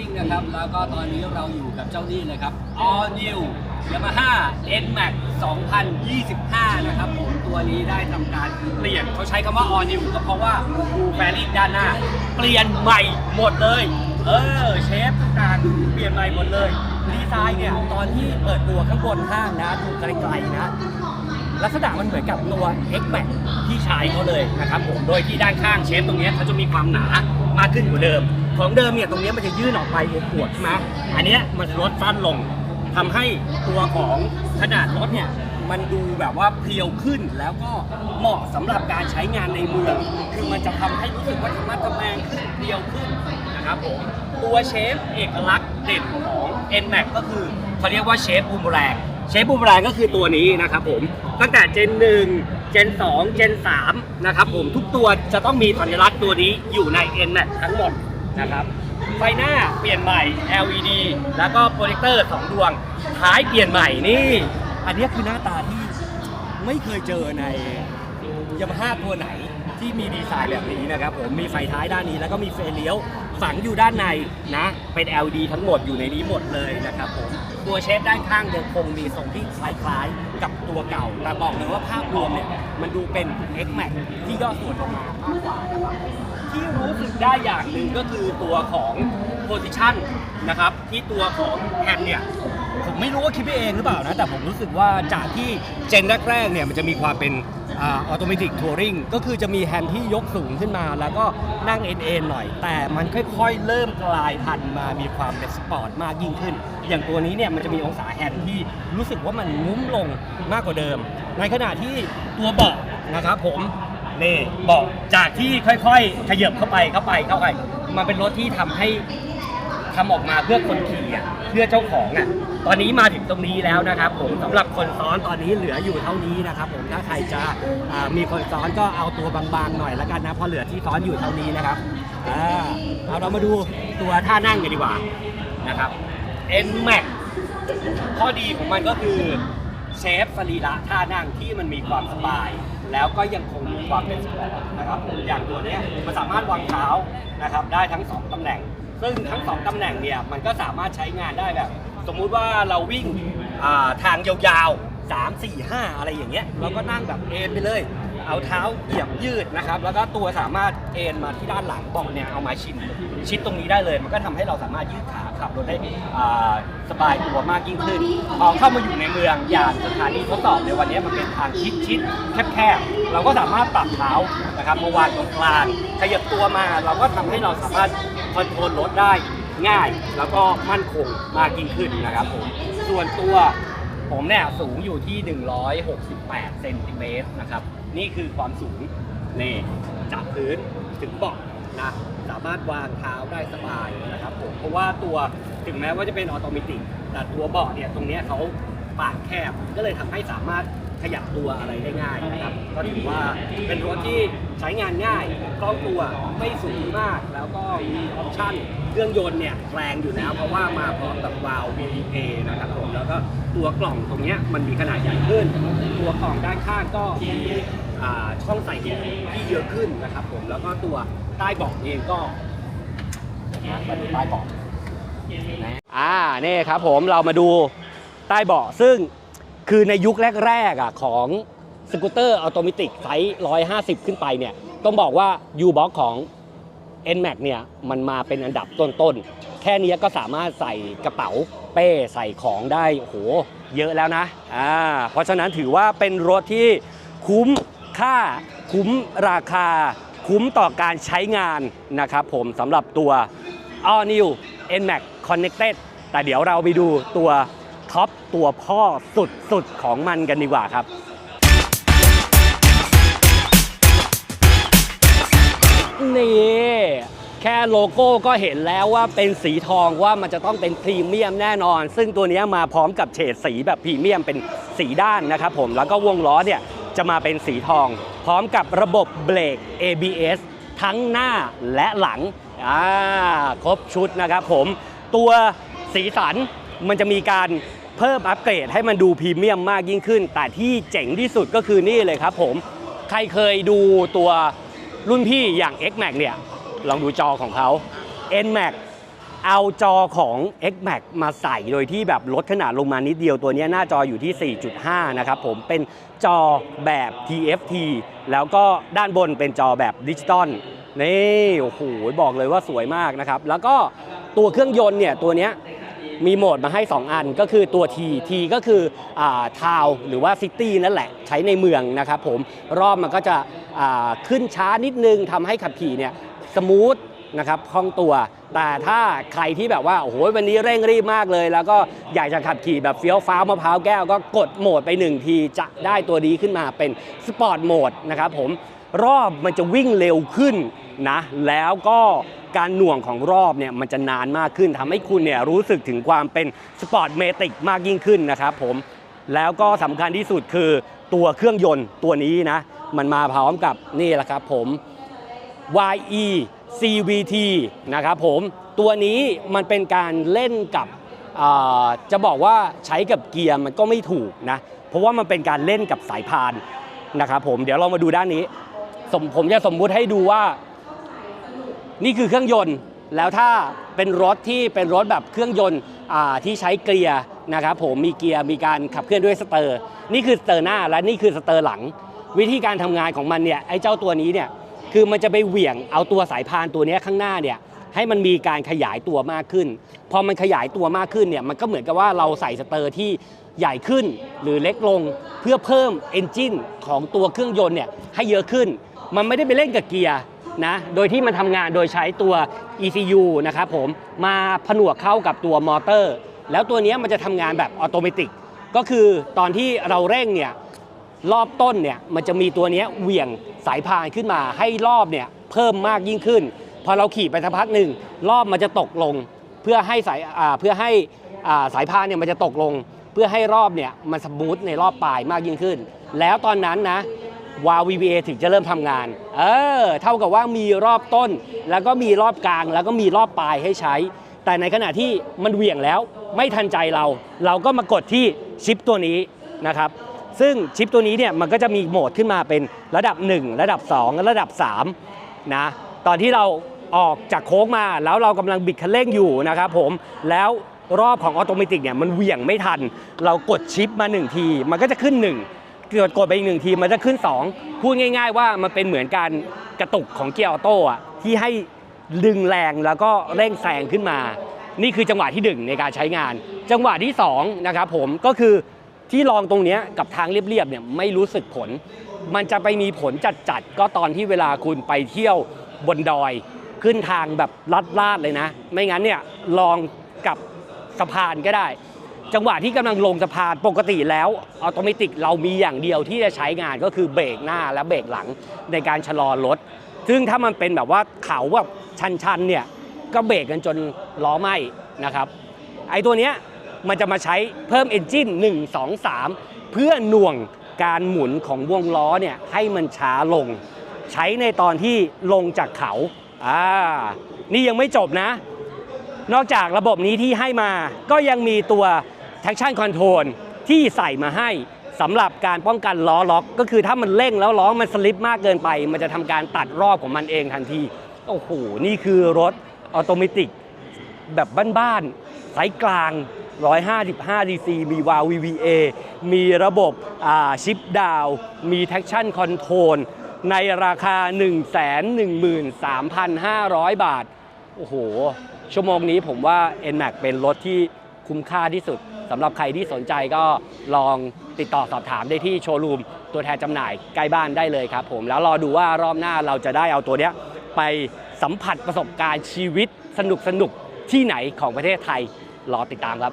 Motor Racing นะครับ แล้วก็ตอนนี้เราอยู่กับเจ้านี่เลยครับ All New Yamaha NMAX 2025 นะครับผมตัวนี้ได้ทำการเปลี่ยนเขาใช้คำว่า All New ก็เพราะว่าดูแฟริ่งด้านหน้า เปลี่ยนใหม่หมดเลย เออเชฟต่างๆเปลี่ยนใหม่หมดเลยดีไซน์เนี่ยตอนที่เปิดตัวข้างบนห้างนะดูไกลๆนะลักษณะมันเหมือนกับตัว X Max ที่ใช้เขาเลยนะครับผม โดยที่ด้านข้างเชฟตรงนี้เขาจะมีความหนา มากขึ้นกว่าเดิม ของเดิมเนี่ยตรงนี้มันจะยื่นออกไปอวดใช่ไหมอันเนี้ยมันจะลดสั้นลงทำให้ตัวของขนาดรถเนี่ยมันดูแบบว่าเพรียวขึ้นแล้วก็เหมาะสำหรับการใช้งานในเมือง คือมันจะทำให้รู้สึกว่าธรรมะแมงขึ้นเพรียวขึ้นนะครับผมตัวเชฟเอกลักษณ์เด่นของ N Max ก็คือเขาเรียกว่าเชฟบูมแรงเชฟบูมแรงก็คือตัวนี้นะครับผมตั้งแต่เจน1เจน2เจน3นะครับผมทุกตัวจะต้องมีสัญลักษณ์ตัวนี้อยู่ใน N Max ทั้งหมด นะครับ ไฟหน้าเปลี่ยนใหม่ LED แล้วก็โปรเจคเตอร์2ดวง ท้ายเปลี่ยนใหม่นี่ อันนี้คือหน้าตาที่ไม่เคยเจอในยามาฮ่าตัวไหนที่มีดีไซน์แบบนี้นะครับผมมีไฟท้ายด้านนี้แล้วก็มีไฟเลี้ยวฝังอยู่ด้านในนะเป็น LED ทั้งหมดอยู่ในนี้หมดเลยนะครับผมตัวเชฟด้านข้างยังคงมีทรงที่คล้ายๆ กับตัวเก่า แต่บอกเลยว่าภาพรวมเนี่ยมันดูเป็น X Max ที่ย่อส่วนลงมามากกว่านะครับ ที่รู้สึกได้อย่างหนึ่งก็คือตัวของ position นะครับที่ตัวของแฮนด์เนี่ยผมไม่รู้ว่าคิดไปเองหรือเปล่านะ แต่ผมรู้สึกว่าจากที่เจนแรกๆเนี่ยมันจะมีความเป็นออโตเมติกทัวริงก็คือจะมีแฮนด์ที่ยกสูงขึ้นมา แล้วก็นั่งเอ็นเอ็นหน่อย แต่มันค่อยๆ เริ่มกลายพันธุ์มามีความเป็นสปอร์ตมากยิ่งขึ้น อย่างตัวนี้เนี่ยมันจะมีองศาแฮนด์ที่รู้สึกว่ามันงุ้มลงมากกว่าเดิม ในขณะที่ตัวเบาะนะครับผม นี่บอกจากที่ค่อยๆขยับเข้าไปเข้าไปเข้าไป มันเป็นรถที่ทำให้ทำออกมาเพื่อคนขี่อะเพื่อเจ้าของอะตอนนี้มาถึงตรงนี้แล้วนะครับผมสำหรับคนซ้อนตอนนี้เหลืออยู่เท่านี้นะครับผมถ้าใครจะอ่ามีคนซ้อนก็เอาตัวบางๆหน่อยแล้วกันนะเพราะเหลือที่ซ้อนอยู่เท่านี้นะครับอ่าเอาเรามาดูตัวท่านั่งกันดีกว่านะครับ N Max ข้อดีของมันก็คือเชฟสรีระท่านั่งที่มันมีความสบาย แล้วก็ยังคง ความเป็นสปอร์ตนะครับอย่างตัวนี้มันสามารถวางเท้านะครับได้ทั้งสองตำแหน่ง ซึ่งทั้งสองตำแหน่งเนี่ยมันก็สามารถใช้งานได้แบบ สมมุติว่าเราวิ่งทางยาวๆ3 4 5 อะไรอย่างเงี้ยเราก็นั่งแบบเอนไปเลย เอาเท้าเหยียบยืดนะครับ แล้วก็ตัวสามารถเอนมาที่ด้านหลังเบอกเนี่ยเอามาชิดชิดตรงนี้ได้เลย มันก็ทำให้เราสามารถยืดขาขับรถได้สบายตัวมากยิ่งขึ้นพอเข้ามาอยู่ในเมืองอย่างสถานีทดสอบในวันนี้มันเป็นทางชิดชิดแคบๆเราก็สามารถปรับเท้านะครับมาวางตรงกลางขยับตัวมาเราก็ทำให้เราสามารถคอนโทรลรถได้ง่าย แล้วก็มั่นคงมากยิ่งขึ้นนะครับผมส่วนตัวผมเนี่ยสูงอยู่ที่ 168 เซนติเมตรนะครับ นี่คือความสูงนี่จากพื้นถึงเบาะนะสามารถวางเท้าได้สบายนะครับผมเพราะว่าตัวถึงแม้ว่าจะเป็นออโตเมติกแต่ตัวเบาะเนี่ยตรงนี้เขาปากแคบก็เลยทำให้สามารถขยับตัวอะไรได้ง่ายนะครับก็ถือว่าเป็นรถที่ใช้งานง่ายคล่องตัวไม่สูงมาก แล้วก็มีออปชั่นเครื่องยนต์เนี่ยแรงอยู่แล้ว เพราะว่ามาพร้อมกับวาล์ว VVA นะครับผมแล้วก็ตัวกล่องตรงนี้มันมีขนาดใหญ่ขึ้น ตัวกล่องด้านข้างก็มีช่องใส่ดินที่เยอะขึ้นนะครับผมแล้วก็ตัวใต้เบาะเองก็มาดูใต้เบาะอ่านี่ครับผมเรามาดูใต้เบาะซึ่งคือในยุคแรกๆอะของสกูตเตอร์อัตโนมัติไซส์150 ขึ้นไปเนี่ยต้องบอกว่า U-Box ของ NMAX เนี่ยมันมาเป็นอันดับต้นๆ แค่นี้ก็สามารถใส่กระเป๋าเป้ใส่ของได้โห เยอะแล้วนะอ่าเพราะฉะนั้นถือว่าเป็นรถที่คุ้มค่า คุ้มราคา คุ้มต่อการใช้งานนะครับผมสำหรับตัว All New NMAX Connected แต่เดี๋ยวเราไปดูตัวท็อปตัวพ่อสุดๆของมันกันดีกว่าครับนี่ แค่โลโก้ก็เห็นแล้วว่าเป็นสีทองว่ามันจะต้องเป็นพรีเมียมแน่นอน ซึ่งตัวนี้มาพร้อมกับเฉดสีแบบพรีเมียมเป็นสีด้านนะครับผมแล้วก็วงล้อเนี่ยจะมาเป็นสีทอง พร้อมกับระบบเบรก ABS ทั้งหน้าและหลังอ่าครบชุดนะครับผม ตัวสีสันมันจะมีการเพิ่มอัปเกรดให้มันดูพรีเมียมมากยิ่งขึ้น แต่ที่เจ๋งที่สุดก็คือนี่เลยครับผม ใครเคยดูตัวรุ่นพี่อย่าง X Max เนี่ย ลองดูจอของเขา NMAX เอาจอของ XMAX มาใส่โดยที่แบบลดขนาดลงมานิดเดียวตัวนี้หน้าจออยู่ที่ 4.5 นะครับผมเป็นจอแบบ TFT แล้วก็ด้านบนเป็นจอแบบดิจิตอลนี่โอ้โหบอกเลยว่าสวยมากนะครับ แล้วก็ตัวเครื่องยนต์เนี่ยตัวนี้ มีโหมดมาให้ 2 อันก็คือตัว T T ก็คือทาวหรือว่าซิตี้นั่นแหละใช้ในเมืองนะครับผมรอบมันก็จะอ่าขึ้นช้านิดนึงทำให้ขับขี่เนี่ยสมูทนะครับคล่องตัว แต่ถ้าใครที่แบบว่าโอ้โหวันนี้เร่งรีบมากเลย แล้วก็อยากจะขับขี่แบบเฟี้ยวฟ้าวมะพร้าวแก้ว ก็กดโหมดไป1ทีจะได้ตัวนี้ขึ้นมาเป็นสปอร์ตโหมดนะครับผมรอบมันจะวิ่งเร็วขึ้น นะ แล้วก็การหน่วงของรอบเนี่ยมันจะนานมากขึ้นทำให้คุณเนี่ยรู้สึกถึงความเป็นสปอร์ตเมติกมากยิ่งขึ้นนะครับผม แล้วก็สำคัญที่สุดคือตัวเครื่องยนต์ตัวนี้นะ มันมาพร้อมกับนี่แหละครับผม YE CVT นะครับผมตัวนี้มันเป็นการเล่นกับจะบอกว่าใช้กับเกียร์มันก็ไม่ถูกนะ เพราะว่ามันเป็นการเล่นกับสายพานนะครับผมเดี๋ยวเรามาดูด้านนี้สมผมจะสมมุติให้ดูว่า นี่คือเครื่องยนต์แล้วถ้าเป็นรถที่เป็นรถแบบเครื่องยนต์ที่ใช้เกียร์นะครับผมมีเกียร์มีการขับเคลื่อนด้วยสเตอร์ นี่คือสเตอร์หน้าและนี่คือสเตอร์หลัง วิธีการทำงานของมันเนี่ยไอ้เจ้าตัวนี้เนี่ยคือมันจะไปเหวี่ยงเอาตัวสายพานตัวนี้ข้างหน้าเนี่ยให้มันมีการขยายตัวมากขึ้น พอมันขยายตัวมากขึ้นเนี่ยมันก็เหมือนกับว่าเราใส่สเตอร์ที่ใหญ่ขึ้นหรือเล็กลงเพื่อเพิ่มเอนจินของตัวเครื่องยนต์เนี่ยให้เยอะขึ้น มันไม่ได้ไปเล่นกับเกียร์ นะ โดยที่มันทำงานโดยใช้ตัว ECU นะครับผม มาผนวกเข้ากับตัวมอเตอร์ แล้วตัวนี้มันจะทำงานแบบออโตเมติกก็คือตอนที่เราเร่งเนี่ยรอบต้นเนี่ยมันจะมีตัวนี้เหวี่ยงสายพานขึ้นมาให้รอบเนี่ยเพิ่มมากยิ่งขึ้น พอเราขี่ไปสักพักหนึ่งรอบมันจะตกลง เพื่อให้สายเพื่อให้สายพานเนี่ยมันจะตกลง เพื่อให้รอบเนี่ยมันสมูทในรอบปลายมากยิ่งขึ้น แล้วตอนนั้นนะ วาว VBA ถึงจะเริ่มทำงาน เออ เท่ากับว่ามีรอบต้น แล้วก็มีรอบกลาง แล้วก็มีรอบปลายให้ใช้ แต่ในขณะที่มันเหวี่ยงแล้วไม่ทันใจเรา เราก็มากดที่ชิปตัวนี้นะครับ ซึ่งชิปตัวนี้เนี่ยมันก็จะมีโหมดขึ้นมาเป็นระดับ 1 ระดับ2และระดับ3นะตอนที่เราออกจากโค้งมาแล้วเรากำลังบิดคันเร่งอยู่นะครับผมแล้วรอบของออโตเมติกเนี่ยมันเหวี่ยงไม่ทัน เรากดชิปมา 1 ที มันก็จะขึ้น 1 เกิดกดไปอีกหนึ่งทีมันจะขึ้น 2 พูดง่าย ๆ ว่ามันเป็นเหมือนการกระตุกของเกียร์ออโต้อะที่ให้ดึงแรงแล้วก็เร่งแซงขึ้นมา นี่คือจังหวะที่หนึ่งในการใช้งาน จังหวะที่สองนะครับผมก็คือที่ลองตรงนี้กับทางเรียบๆเนี่ยไม่รู้สึกผล มันจะไปมีผลจัดๆก็ตอนที่เวลาคุณไปเที่ยวบนดอย ขึ้นทางแบบลาดๆเลยนะ ไม่งั้นเนี่ยลองกับสะพานก็ได้ จังหวะที่กำลังลงสะพานปกติแล้วออโตเมติกเรามีอย่างเดียวที่จะใช้งานก็คือเบรกหน้าและเบรกหลังในการชะลอรถ ซึ่งถ้ามันเป็นแบบว่าเขาแบบชันๆเนี่ยก็เบรกกันจนล้อไหม้นะครับ ไอ้ตัวเนี้ยมันจะมาใช้เพิ่มเอนจิน1 2 3 เพื่อหน่วงการหมุนของวงล้อเนี่ยให้มันช้าลง ใช้ในตอนที่ลงจากเขาอ่านี่ยังไม่จบนะ นอกจากระบบนี้ที่ให้มาก็ยังมีตัว traction control ที่ใส่มาให้สำหรับการป้องกันล้อล็อก ก็คือถ้ามันเร่งแล้วล้อมันสลิปมากเกินไป มันจะทำการตัดรอบของมันเองทันที โอ้โห นี่คือรถออโตเมติกแบบบ้านๆไซส์กลาง 155 DC มีวาล์ว VVA มีระบบชิปดาว มี traction control ในราคา 113,500 บาท โอ้โห ชั่วโมงนี้ผมว่า NMAX เป็นรถที่ คุ้มค่าที่สุดสำหรับใครที่สนใจก็ลองติดต่อสอบถามได้ที่โชว์รูมตัวแทนจำหน่ายใกล้บ้านได้เลยครับผมแล้วรอดูว่ารอบหน้าเราจะได้เอาตัวเนี้ยไปสัมผัสประสบการณ์ชีวิตสนุกสนุกที่ไหนของประเทศไทยรอติดตามครับ